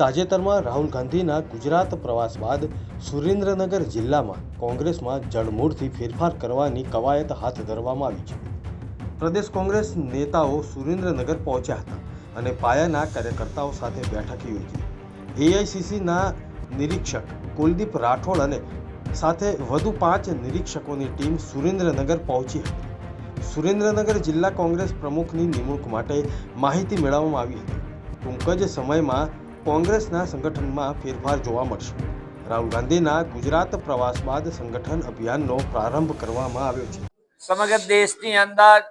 તાજેતરમાં રાહુલ ગાંધીના ગુજરાત પ્રવાસ બાદ સુરેન્દ્રનગર જિલ્લામાં કોંગ્રેસમાં જડમૂળથી ફેરફાર કરવાની કવાયત હાથ ધરવામાં આવી છે. પ્રદેશ કોંગ્રેસ નેતાઓ સુરેન્દ્રનગર પહોંચ્યા હતા અને પાયાના કાર્યકર્તાઓ સાથે બેઠક યોજી. એઆઈસીસીના નિરીક્ષક કુલદીપ રાઠોડ અને સાથે વધુ પાંચ નિરીક્ષકોની ટીમ સુરેન્દ્રનગર પહોંચી હતી. સુરેન્દ્રનગર જિલ્લા કોંગ્રેસ પ્રમુખની નિમણૂક માટે માહિતી મેળવવામાં આવી હતી. ટૂંક જ સમયમાં કોંગ્રેસના સંગઠનમાં ફેરફાર જોવા મળશે. રાહુલ ગાંધીના ગુજરાત પ્રવાસ બાદ સંગઠન અભિયાનનો પ્રારંભ કરવામાં આવ્યો છે. સમગ્ર દેશની અંદર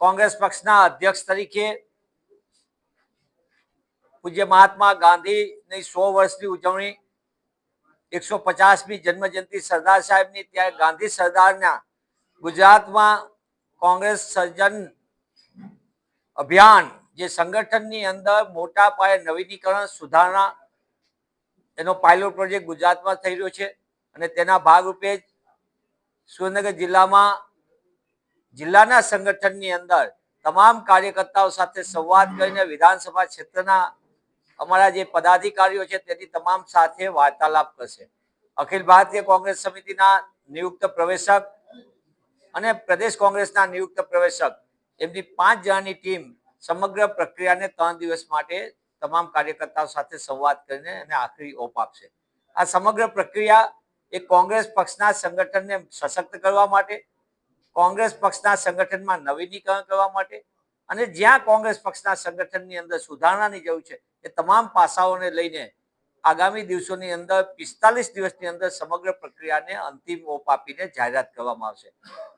કોંગ્રેસ પક્ષના અધ્યક્ષ તરીકે પૂજ્ય મહાત્મા ગાંધીની સો વર્ષની ઉજવણી, એકસો પચાસમી જન્મજયંતિ સરદાર સાહેબની, ત્યારે ગાંધી સરદારના ગુજરાતમાં કોંગ્રેસ સર્જન અભિયાન જે સંગઠનની અંદર મોટા પાયે નવીનીકરણ, સુધારણા, એનો પાયલોટ પ્રોજેક્ટ ગુજરાતમાં થઈ રહ્યો છે અને તેના ભાગરૂપે સુરેન્દ્રનગર જિલ્લામાં જિલ્લાના સંગઠનની અંદર તમામ કાર્યકર્તાઓ સાથે સંવાદ કરીને વિધાનસભા ક્ષેત્રના અમારા જે પદાધિકારીઓ છે તેની તમામ સાથે વાર્તાલાપ કરશે. અખિલ ભારતીય કોંગ્રેસ સમિતિના નિયુક્ત પ્રવેશક અને પ્રદેશ કોંગ્રેસના નિયુક્ત પ્રવેશક એમની પાંચ જણાની ટીમ સમગ્ર પ્રક્રિયાને ત્રણ દિવસ માટે તમામ કાર્યકર્તાઓ સાથે સંવાદ કરીને એને આખરી ઓપ આપશે. આ સમગ્ર પ્રક્રિયા એ કોંગ્રેસ પક્ષના સંગઠનને સશક્ત કરવા માટે, કોંગ્રેસ પક્ષના સંગઠનમાં નવીનીકરણ કરવા માટે અને જ્યાં કોંગ્રેસ પક્ષના સંગઠનની અંદર સુધારણાની જરૂર છે, એ તમામ પાસાઓને લઈને આગામી દિવસોની અંદર, પિસ્તાલીસ દિવસની અંદર સમગ્ર પ્રક્રિયાને અંતિમ ઓપ આપીને જાહેરાત કરવામાં આવશે.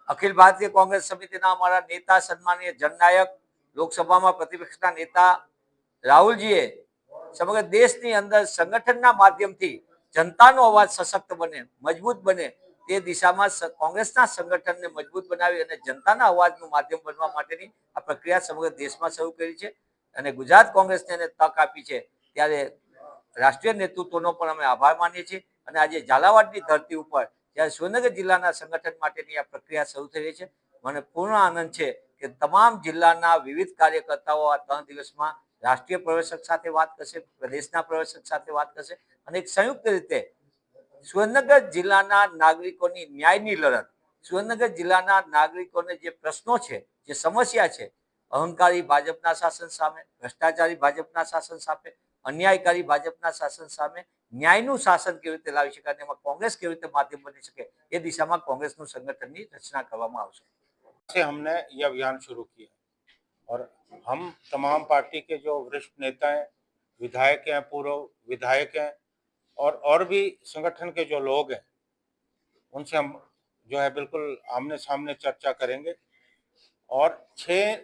અખિલ ભારતીય કોંગ્રેસ સમિતિના અમારા નેતા, સન્માનીય જનનાયક લોકસભામાં પ્રતિપક્ષના નેતા રાહુલજીએ સમગ્ર દેશની અંદર સંગઠનના માધ્યમથી જનતાનો અવાજ સશક્ત બને, મજબૂત બને તે દિશામાં કોંગ્રેસના સંગઠનને મજબૂત બનાવી અને જનતાના અવાજનું માધ્યમ બનવા માટેની આ પ્રક્રિયા સમગ્ર દેશમાં શરૂ કરી છે અને ગુજરાત કોંગ્રેસને એને તક આપી છે ત્યારે રાષ્ટ્રીય નેતૃત્વનો પણ અમે આભાર માનીએ છીએ અને આજે ઝાલાવાડની ધરતી ઉપર જ્યારે સુરેન્દ્રનગર જિલ્લાના સંગઠન માટેની આ પ્રક્રિયા શરૂ થઈ રહી છે, મને પૂર્ણ આનંદ છે કે તમામ જિલ્લાના વિવિધ કાર્યકર્તાઓ આ ત્રણ દિવસમાં રાષ્ટ્રીય પ્રવેશક સાથે વાત કરશે, પ્રદેશના પ્રવેશક સાથે વાત કરશે અને એક સંયુક્ત રીતે સુરેન્દ્રનગર જિલ્લાના નાગરિકોની ન્યાયની લડત, સુરેન્દ્રનગર જિલ્લાના નાગરિકોને જે પ્રશ્નો છે, જે સમસ્યા છે, અહંકારી ભાજપના શાસન સામે, ભ્રષ્ટાચારી ભાજપના શાસન સામે, અન્યાયકારી ભાજપના શાસન સામે ન્યાયનું શાસન કેવી રીતે લાવી શકાય અને એમાં કોંગ્રેસ કેવી રીતે માધ્યમ બની શકે, એ દિશામાં કોંગ્રેસનું સંગઠનની રચના કરવામાં આવશે. से हमने ये अभियान शुरू किया। और हम तमाम पार्टी के जो वरिष्ठ नेता हैं, विधायक हैं, पूर्व विधायक हैं, और और भी संगठन के जो लोग हैं, उनसे हम जो है बिल्कुल आमने सामने चर्चा करेंगे। और छह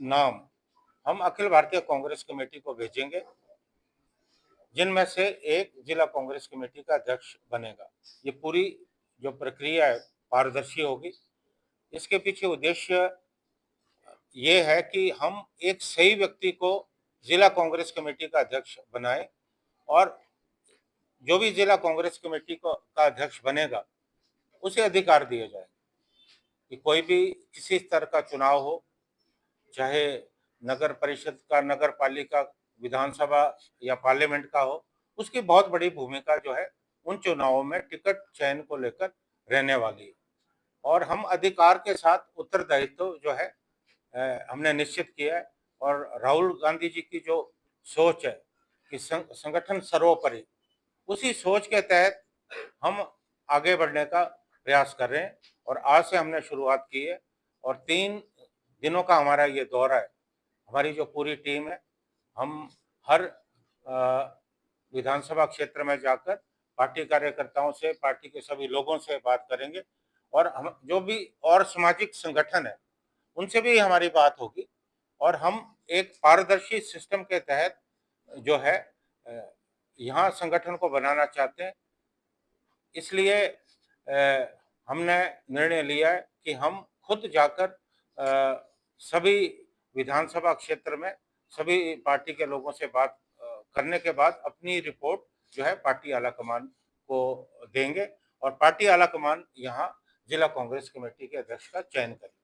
नाम हम अखिल भारतीय कांग्रेस कमेटी को भेजेंगे, जिनमें से एक जिला कांग्रेस कमेटी का अध्यक्ष बनेगा। ये पूरी जो प्रक्रिया है, पारदर्शी होगी। इसके पीछे उद्देश्य ये है कि हम एक सही व्यक्ति को जिला कांग्रेस कमेटी का अध्यक्ष बनाएँ और जो भी जिला कांग्रेस कमेटी को, का अध्यक्ष बनेगा, उसे अधिकार दिए जाए कि कोई भी किसी स्तर का चुनाव हो, चाहे नगर परिषद का, नगर पालिका, विधानसभा या पार्लियामेंट का हो, उसकी बहुत बड़ी भूमिका जो है, उन चुनावों में टिकट चयन को लेकर रहने वाली है। और हम अधिकार के साथ उत्तरदायित्व जो है हमने निश्चित किया है। और राहुल गांधी जी की जो सोच है कि संगठन सर्वोपरि, उसी सोच के तहत हम आगे बढ़ने का प्रयास कर रहे हैं और आज से हमने शुरुआत की है। और तीन दिनों का हमारा ये दौरा है। हमारी जो पूरी टीम है, हम हर विधानसभा क्षेत्र में जाकर पार्टी कार्यकर्ताओं से, पार्टी के सभी लोगों से बात करेंगे। और हम, जो भी और सामाजिक संगठन है, उनसे भी हमारी बात होगी। और हम एक पारदर्शी सिस्टम के तहत जो है यहाँ संगठन को बनाना चाहते हैं। इसलिए हमने निर्णय लिया है कि हम खुद जाकर सभी विधानसभा क्षेत्र में सभी पार्टी के लोगों से बात करने के बाद अपनी रिपोर्ट जो है, पार्टी आला कमान को देंगे। और पार्टी आला कमान यहाँ जिला कांग्रेस कमेटी के अध्यक्ष का चयन करेगी